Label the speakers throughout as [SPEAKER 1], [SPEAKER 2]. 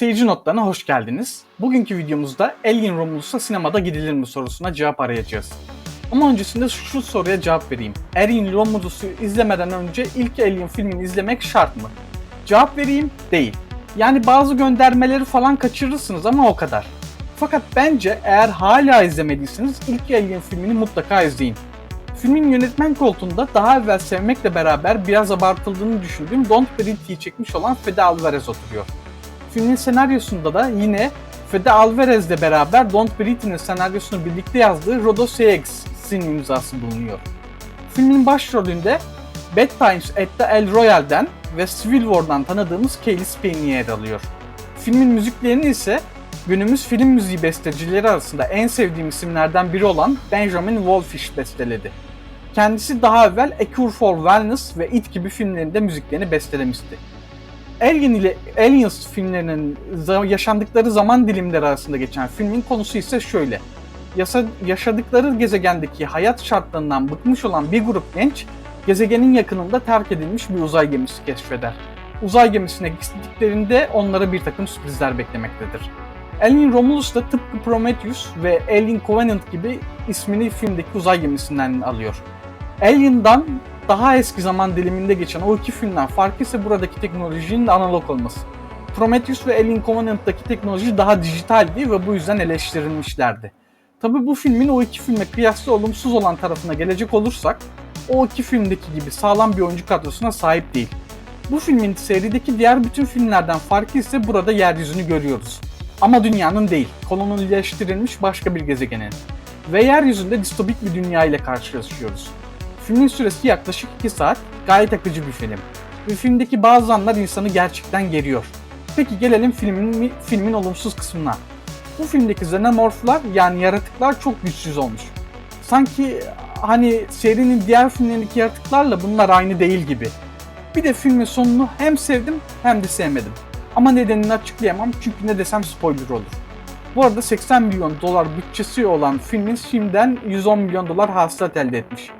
[SPEAKER 1] Seyirci notlarına hoş geldiniz. Bugünkü videomuzda Alien Romulus'a sinemada gidilir mi sorusuna cevap arayacağız. Ama öncesinde şu soruya cevap vereyim. Alien Romulus'u izlemeden önce ilk Alien filmini izlemek şart mı? Cevap vereyim, değil. Yani bazı göndermeleri falan kaçırırsınız ama o kadar. Fakat bence eğer hala izlemediyseniz ilk Alien filmini mutlaka izleyin. Filmin yönetmen koltuğunda daha evvel sevmekle beraber biraz abartıldığını düşündüğüm Don't Breathe'yi çekmiş olan Fede Alvarez oturuyor. Filmin senaryosunda da yine Fede Alvarez'le beraber Don't Breathe'nin senaryosunu birlikte yazdığı Rodo Seyex'in imzası bulunuyor. Filmin başrolünde Bad Times at the El Royale'den ve Civil War'dan tanıdığımız Kaylee Spain yer alıyor. Filmin müziklerini ise günümüz film müziği bestecileri arasında en sevdiğim isimlerden biri olan Benjamin Wallfish besteledi. Kendisi daha evvel A Cure for Wellness ve It gibi filmlerinde müziklerini bestelemişti. Alien ile Aliens filmlerinin yaşandıkları zaman dilimleri arasında geçen filmin konusu ise şöyle. Yasa- yaşadıkları gezegendeki hayat şartlarından bıkmış olan bir grup genç, gezegenin yakınında terk edilmiş bir uzay gemisi keşfeder. Uzay gemisine gittiklerinde onlara bir takım sürprizler beklemektedir. Alien Romulus da tıpkı Prometheus ve Alien Covenant gibi ismini filmdeki uzay gemisinden alıyor. Alien'dan daha eski zaman diliminde geçen o iki filmden farkı ise buradaki teknolojinin analog olması. Prometheus ve Alien Covenant'taki teknoloji daha dijitaldi ve bu yüzden eleştirilmişlerdi. Tabi bu filmin o iki filme kıyasla olumsuz olan tarafına gelecek olursak, o iki filmdeki gibi sağlam bir oyuncu kadrosuna sahip değil. Bu filmin serideki diğer bütün filmlerden farkı ise burada yeryüzünü görüyoruz. Ama dünyanın değil, kolonileştirilmiş başka bir gezegenin. Ve yeryüzünde distopik bir dünya ile karşılaşıyoruz. Filmin süresi yaklaşık 2 saat, gayet akıcı bir film. Ve filmdeki bazı anlar insanı gerçekten geriyor. Peki gelelim filmin, filmin olumsuz kısmına. Bu filmdeki xenomorflar yani yaratıklar çok güçsüz olmuş. Sanki hani serinin diğer filmlerindeki yaratıklarla bunlar aynı değil gibi. Bir de filmin sonunu hem sevdim hem de sevmedim. Ama nedenini açıklayamam çünkü ne desem spoiler olur. Bu arada 80 milyon dolar bütçesi olan filmin şimdiden 110 milyon dolar hasılat elde etmiş.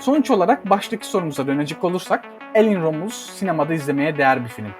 [SPEAKER 1] Sonuç olarak baştaki sorumuza dönecek olursak Alien Romulus sinemada izlemeye değer bir film.